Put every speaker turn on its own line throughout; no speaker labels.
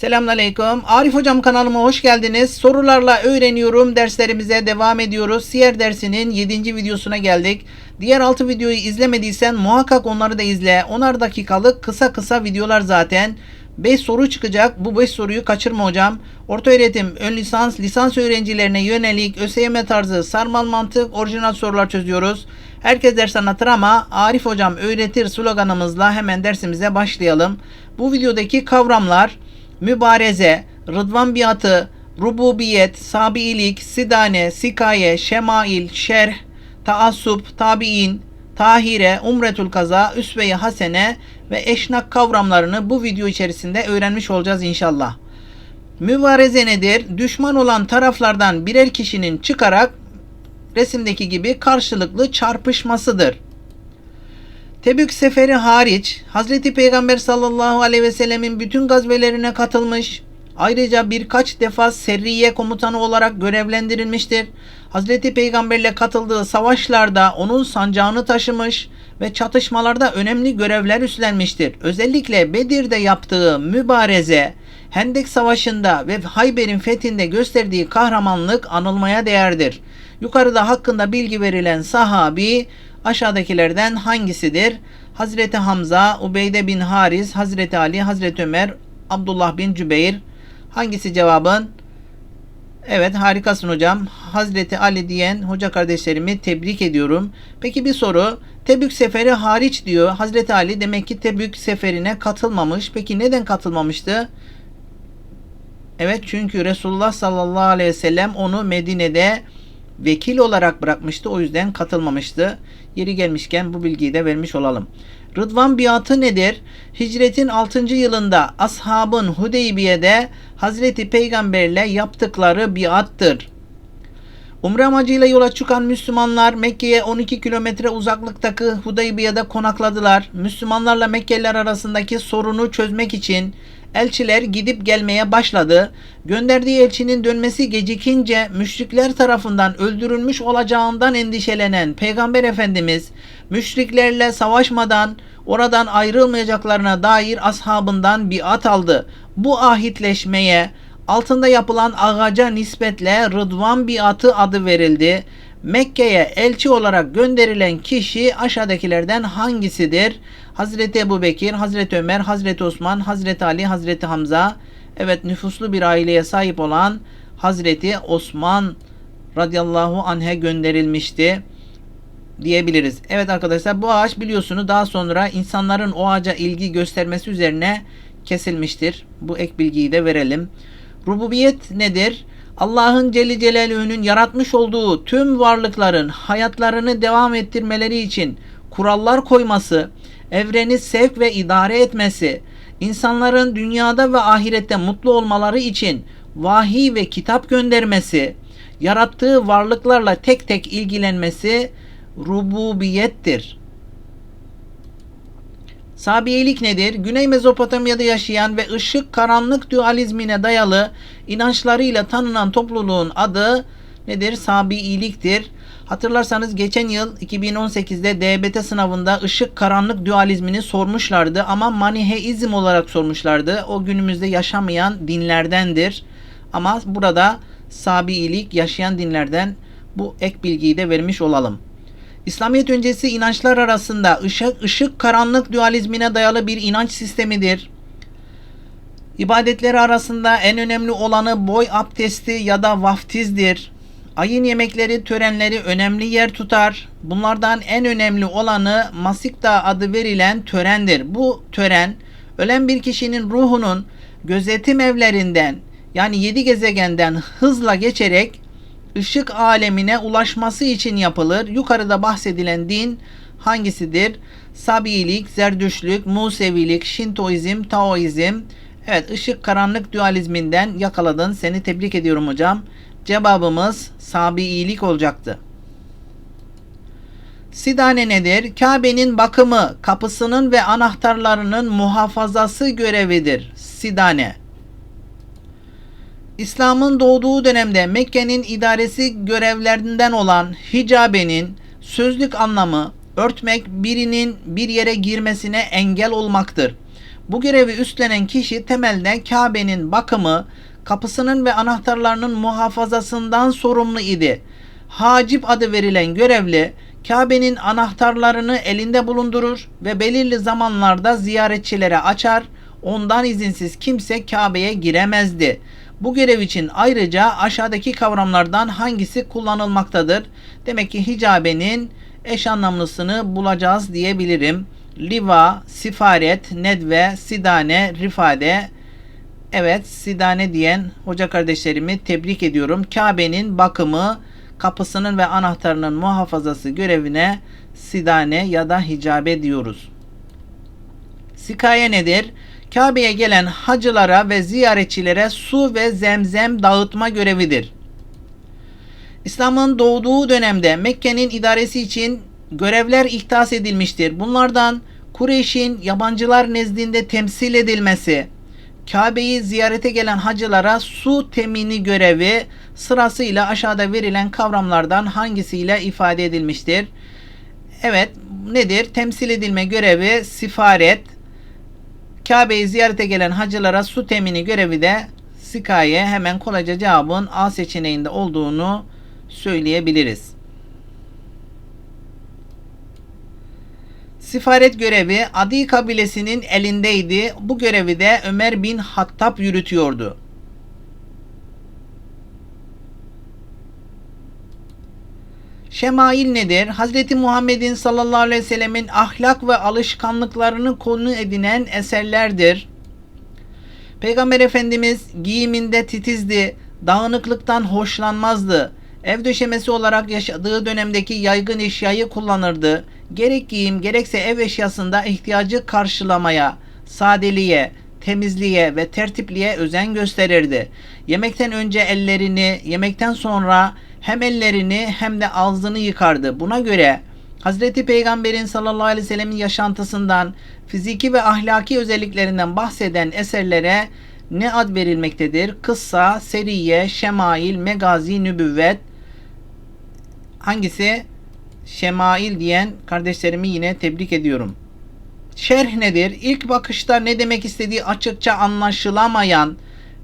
Selamünaleyküm. Arif Hocam kanalıma hoş geldiniz. Sorularla öğreniyorum. Derslerimize devam ediyoruz. Siyer dersinin 7. videosuna geldik. Diğer 6 videoyu izlemediysen muhakkak onları da izle. 10'ar dakikalık kısa kısa videolar zaten. 5 soru çıkacak. Bu 5 soruyu kaçırma hocam. Orta öğretim, ön lisans, lisans öğrencilerine yönelik ÖSYM tarzı sarmal mantık, orijinal sorular çözüyoruz. Herkes ders anlatır ama Arif hocam öğretir sloganımızla hemen dersimize başlayalım. Bu videodaki kavramlar mübareze, rıdvan biatı, rububiyet, sabiilik, sidane, sikaye, şemail, şerh, taassup, tabiin, tahire, umretul kaza, üsve-i hasene ve eşnak kavramlarını bu video içerisinde öğrenmiş olacağız inşallah. Mübareze nedir? Düşman olan taraflardan birer kişinin çıkarak resimdeki gibi karşılıklı çarpışmasıdır. Tebük seferi hariç Hazreti Peygamber sallallahu aleyhi ve sellemin bütün gazvelerine katılmış. Ayrıca birkaç defa serriye komutanı olarak görevlendirilmiştir. Hazreti Peygamberle katıldığı savaşlarda onun sancağını taşımış ve çatışmalarda önemli görevler üstlenmiştir. Özellikle Bedir'de yaptığı mübareze, Hendek Savaşı'nda ve Hayber'in fethinde gösterdiği kahramanlık anılmaya değerdir. Yukarıda hakkında bilgi verilen sahabi aşağıdakilerden hangisidir? Hazreti Hamza, Ubeyde bin Haris, Hazreti Ali, Hazreti Ömer, Abdullah bin Cübeyr. Hangisi cevabın? Evet harikasın hocam. Hazreti Ali diyen hoca kardeşlerimi tebrik ediyorum. Peki bir soru. Tebük seferi hariç diyor. Hazreti Ali demek ki Tebük seferine katılmamış. Peki neden katılmamıştı? Evet çünkü Resulullah sallallahu aleyhi ve sellem onu Medine'de vekil olarak bırakmıştı. O yüzden katılmamıştı. Yeri gelmişken bu bilgiyi de vermiş olalım. Rıdvan biatı nedir? Hicretin 6. yılında ashabın Hudeybiye'de Hazreti Peygamberle yaptıkları biattır. Umre amacıyla yola çıkan Müslümanlar Mekke'ye 12 kilometre uzaklıktaki Hudeybiye'de konakladılar. Müslümanlarla Mekkeliler arasındaki sorunu çözmek için elçiler gidip gelmeye başladı. Gönderdiği elçinin dönmesi gecikince müşrikler tarafından öldürülmüş olacağından endişelenen Peygamber Efendimiz müşriklerle savaşmadan oradan ayrılmayacaklarına dair ashabından biat aldı. Bu ahitleşmeye altında yapılan ağaca nispetle Rıdvan biatı adı verildi. Mekke'ye elçi olarak gönderilen kişi aşağıdakilerden hangisidir? Hazreti Ebu Bekir, Hazreti Ömer, Hazreti Osman, Hazreti Ali, Hazreti Hamza. Evet nüfuslu bir aileye sahip olan Hazreti Osman radıyallahu anh'e gönderilmişti diyebiliriz. Evet arkadaşlar bu ağaç biliyorsunuz daha sonra insanların o ağaca ilgi göstermesi üzerine kesilmiştir. Bu ek bilgiyi de verelim. Rububiyet nedir? Allah'ın Celle Celaluhu'nun yaratmış olduğu tüm varlıkların hayatlarını devam ettirmeleri için kurallar koyması, evreni sevk ve idare etmesi, insanların dünyada ve ahirette mutlu olmaları için vahiy ve kitap göndermesi, yarattığı varlıklarla tek tek ilgilenmesi rububiyettir. Sabiyelik nedir? Güney Mezopotamya'da yaşayan ve ışık karanlık dualizmine dayalı inançlarıyla tanınan topluluğun adı nedir? Sabiiliktir. Hatırlarsanız geçen yıl 2018'de DBT sınavında ışık karanlık dualizmini sormuşlardı ama maniheizm olarak sormuşlardı. O günümüzde yaşamayan dinlerdendir. Ama burada Sabiilik yaşayan dinlerden bu ek bilgiyi de vermiş olalım. İslamiyet öncesi inançlar arasında ışık, ışık karanlık dualizmine dayalı bir inanç sistemidir. İbadetleri arasında en önemli olanı boy abdesti ya da vaftizdir. Ayın yemekleri, törenleri önemli yer tutar. Bunlardan en önemli olanı Masikta adı verilen törendir. Bu tören ölen bir kişinin ruhunun gözetim evlerinden yani yedi gezegenden hızla geçerek ışık alemine ulaşması için yapılır. Yukarıda bahsedilen din hangisidir? Sabiilik, Zerdüşlük, Musevilik, Şintoizm, Taoizm. Evet ışık karanlık dualizminden yakaladın. Seni tebrik ediyorum hocam. Cevabımız Sabiilik olacaktı. Sidane nedir? Kabe'nin bakımı, kapısının ve anahtarlarının muhafazası görevidir. Sidane. İslam'ın doğduğu dönemde Mekke'nin idaresi görevlerinden olan hicabenin sözlük anlamı örtmek birinin bir yere girmesine engel olmaktır. Bu görevi üstlenen kişi temelde Kabe'nin bakımı, kapısının ve anahtarlarının muhafazasından sorumlu idi. Hacip adı verilen görevli Kabe'nin anahtarlarını elinde bulundurur ve belirli zamanlarda ziyaretçilere açar. Ondan izinsiz kimse Kabe'ye giremezdi. Bu görev için ayrıca aşağıdaki kavramlardan hangisi kullanılmaktadır? Demek ki hicabenin eş anlamlısını bulacağız diyebilirim. Liva, sifaret, nedve, sidane, rifade. Evet, sidane diyen hoca kardeşlerimi tebrik ediyorum. Kabe'nin bakımı, kapısının ve anahtarının muhafazası görevine sidane ya da hicabe diyoruz. Sikaye nedir? Kabe'ye gelen hacılara ve ziyaretçilere su ve zemzem dağıtma görevidir. İslam'ın doğduğu dönemde Mekke'nin idaresi için görevler ihtas edilmiştir. Bunlardan Kureyş'in yabancılar nezdinde temsil edilmesi, Kabe'yi ziyarete gelen hacılara su temini görevi sırasıyla aşağıda verilen kavramlardan hangisiyle ifade edilmiştir? Evet nedir? Temsil edilme görevi sifaret, Kabe'yi ziyarete gelen hacılara su temini görevi de sikaye hemen kolayca cevabın A seçeneğinde olduğunu söyleyebiliriz. Sifaret görevi Adi kabilesinin elindeydi. Bu görevi de Ömer bin Hattab yürütüyordu. Şemail nedir? Hazreti Muhammed'in sallallahu aleyhi ve sellemin ahlak ve alışkanlıklarını konu edinen eserlerdir. Peygamber Efendimiz giyiminde titizdi, dağınıklıktan hoşlanmazdı. Ev döşemesi olarak yaşadığı dönemdeki yaygın eşyayı kullanırdı. Gerek giyim gerekse ev eşyasında ihtiyacı karşılamaya, sadeliğe, temizliğe ve tertipliğe özen gösterirdi. Yemekten önce ellerini, yemekten sonra hem ellerini hem de ağzını yıkardı. Buna göre Hazreti Peygamber'in sallallahu aleyhi ve sellemin yaşantısından, fiziki ve ahlaki özelliklerinden bahseden eserlere ne ad verilmektedir? Kıssa, seriye, şemail, megazi, nübüvvet. Hangisi? Şemail diyen kardeşlerimi yine tebrik ediyorum. Şerh nedir? İlk bakışta ne demek istediği açıkça anlaşılamayan,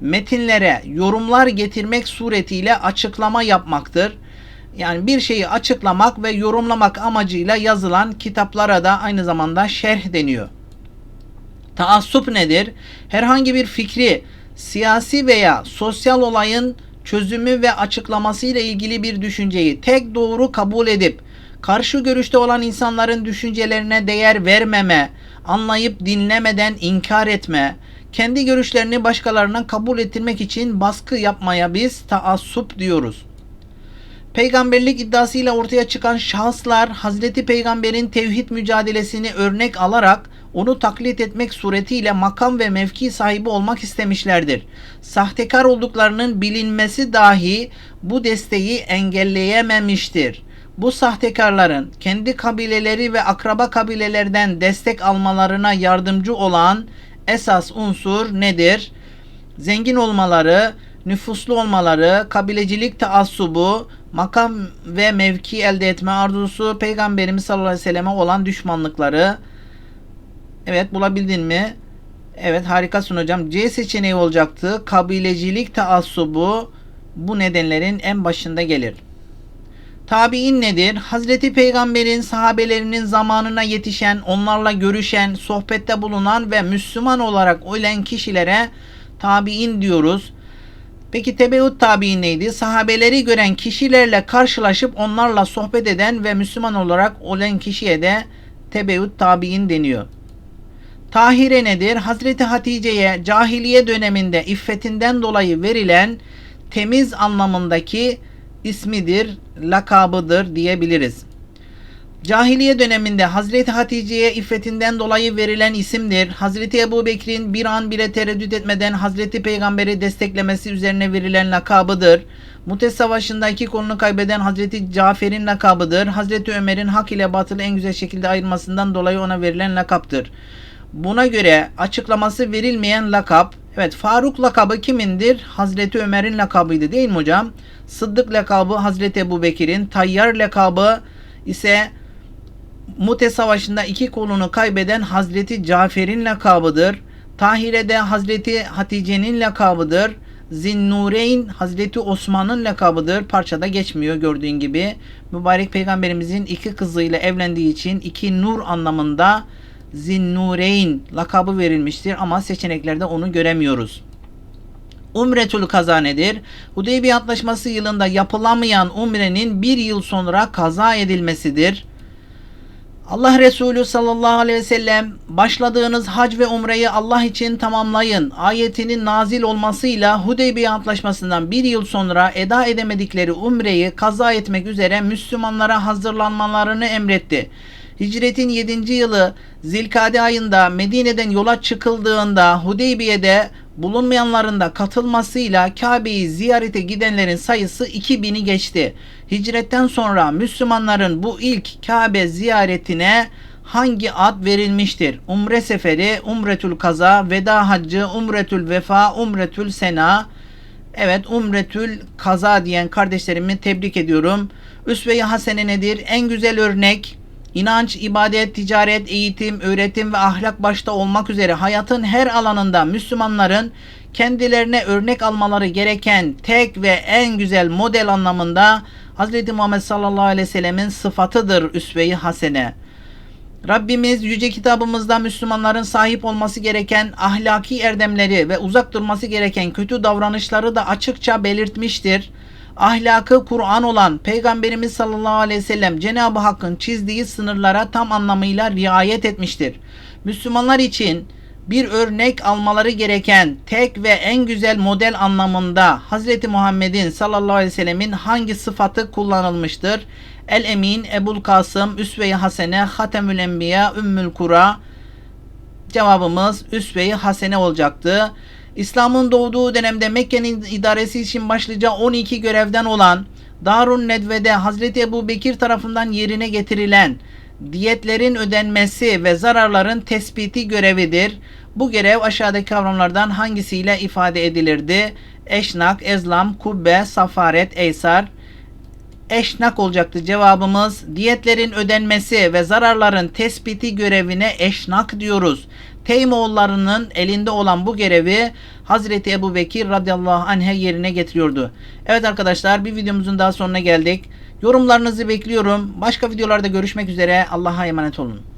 metinlere yorumlar getirmek suretiyle açıklama yapmaktır. Yani bir şeyi açıklamak ve yorumlamak amacıyla yazılan kitaplara da aynı zamanda şerh deniyor. Taassup nedir? Herhangi bir fikri, siyasi veya sosyal olayın çözümü ve açıklaması ile ilgili bir düşünceyi tek doğru kabul edip karşı görüşte olan insanların düşüncelerine değer vermeme, anlayıp dinlemeden inkar etme, kendi görüşlerini başkalarına kabul ettirmek için baskı yapmaya biz taassup diyoruz. Peygamberlik iddiasıyla ortaya çıkan şahıslar Hazreti Peygamber'in tevhid mücadelesini örnek alarak onu taklit etmek suretiyle makam ve mevki sahibi olmak istemişlerdir. Sahtekar olduklarının bilinmesi dahi bu desteği engelleyememiştir. Bu sahtekarların kendi kabileleri ve akraba kabilelerden destek almalarına yardımcı olan esas unsur nedir? Zengin olmaları, nüfuslu olmaları, kabilecilik taassubu, makam ve mevki elde etme arzusu, Peygamberimiz sallallahu aleyhi ve selleme olan düşmanlıkları. Evet bulabildin mi? Evet harikasın hocam. C seçeneği olacaktı. Kabilecilik taassubu bu nedenlerin en başında gelir. Tabi'in nedir? Hazreti Peygamber'in sahabelerinin zamanına yetişen, onlarla görüşen, sohbette bulunan ve Müslüman olarak ölen kişilere tabi'in diyoruz. Peki tebeut tabi'in neydi? Sahabeleri gören kişilerle karşılaşıp onlarla sohbet eden ve Müslüman olarak ölen kişiye de tebeut tabi'in deniyor. Tahire nedir? Hazreti Hatice'ye cahiliye döneminde iffetinden dolayı verilen temiz anlamındaki ismidir, lakabıdır diyebiliriz. Cahiliye döneminde Hazreti Hatice'ye iffetinden dolayı verilen isimdir. Hazreti Ebu Bekir'in bir an bile tereddüt etmeden Hazreti Peygamber'i desteklemesi üzerine verilen lakabıdır. Mutes Savaşı'nda iki kolunu kaybeden Hazreti Cafer'in lakabıdır. Hazreti Ömer'in hak ile batılı en güzel şekilde ayırmasından dolayı ona verilen lakaptır. Buna göre açıklaması verilmeyen lakap, evet Faruk lakabı kimindir? Hazreti Ömer'in lakabıydı değil mi hocam? Sıddık lakabı Hazreti Ebu Bekir'in, Tayyar lakabı ise Mute Savaşı'nda iki kolunu kaybeden Hazreti Cafer'in lakabıdır. Tahire de Hazreti Hatice'nin lakabıdır. Zinnureyn Hazreti Osman'ın lakabıdır. Parçada geçmiyor gördüğün gibi. Mübarek peygamberimizin iki kızıyla evlendiği için iki nur anlamında Zinnureyn lakabı verilmiştir ama seçeneklerde onu göremiyoruz. Umretül kaza nedir? Hudeybiye Antlaşması yılında yapılamayan umrenin bir yıl sonra kaza edilmesidir. Allah Resulü sallallahu aleyhi ve sellem başladığınız hac ve umreyi Allah için tamamlayın ayetinin nazil olmasıyla Hudeybiye Antlaşması'ndan bir yıl sonra eda edemedikleri umreyi kaza etmek üzere Müslümanlara hazırlanmalarını emretti. Hicretin 7. yılı Zilkade ayında Medine'den yola çıkıldığında Hudeybiye'de bulunmayanların da katılmasıyla Kabe'yi ziyarete gidenlerin sayısı 2000'i geçti. Hicretten sonra Müslümanların bu ilk Kabe ziyaretine hangi ad verilmiştir? Umre seferi, Umretül Kaza, Veda Haccı, Umretül Vefa, Umretül Sena. Evet Umretül Kaza diyen kardeşlerimi tebrik ediyorum. Üsve-i Hasene nedir? En güzel örnek İnanç, ibadet, ticaret, eğitim, öğretim ve ahlak başta olmak üzere hayatın her alanında Müslümanların kendilerine örnek almaları gereken tek ve en güzel model anlamında Hz. Muhammed sallallahu aleyhi ve sellemin sıfatıdır üsve-i hasene. Rabbimiz yüce kitabımızda Müslümanların sahip olması gereken ahlaki erdemleri ve uzak durması gereken kötü davranışları da açıkça belirtmiştir ahlakı Kur'an olan Peygamberimiz sallallahu aleyhi ve sellem Cenab-ı Hakk'ın çizdiği sınırlara tam anlamıyla riayet etmiştir. Müslümanlar için bir örnek almaları gereken tek ve en güzel model anlamında Hz. Muhammed'in sallallahu aleyhi ve sellemin hangi sıfatı kullanılmıştır? El Emin, Ebul Kasım, Üsve-i Hasene, Hatemül Enbiya, Ümmül Kura. Cevabımız Üsve-i Hasene olacaktı. İslam'ın doğduğu dönemde Mekke'nin idaresi için başlıca 12 görevden olan Darun Nedve'de Hazreti Ebu Bekir tarafından yerine getirilen diyetlerin ödenmesi ve zararların tespiti görevidir. Bu görev aşağıdaki kavramlardan hangisiyle ifade edilirdi? Eşnak, ezlam, kubbe, safaret, eysar. Eşnak olacaktı cevabımız. Diyetlerin ödenmesi ve zararların tespiti görevine eşnak diyoruz. Teymoğullarının elinde olan bu görevi Hazreti Ebu Bekir radıyallahu anh'e yerine getiriyordu. Evet arkadaşlar bir videomuzun daha sonuna geldik. Yorumlarınızı bekliyorum. Başka videolarda görüşmek üzere. Allah'a emanet olun.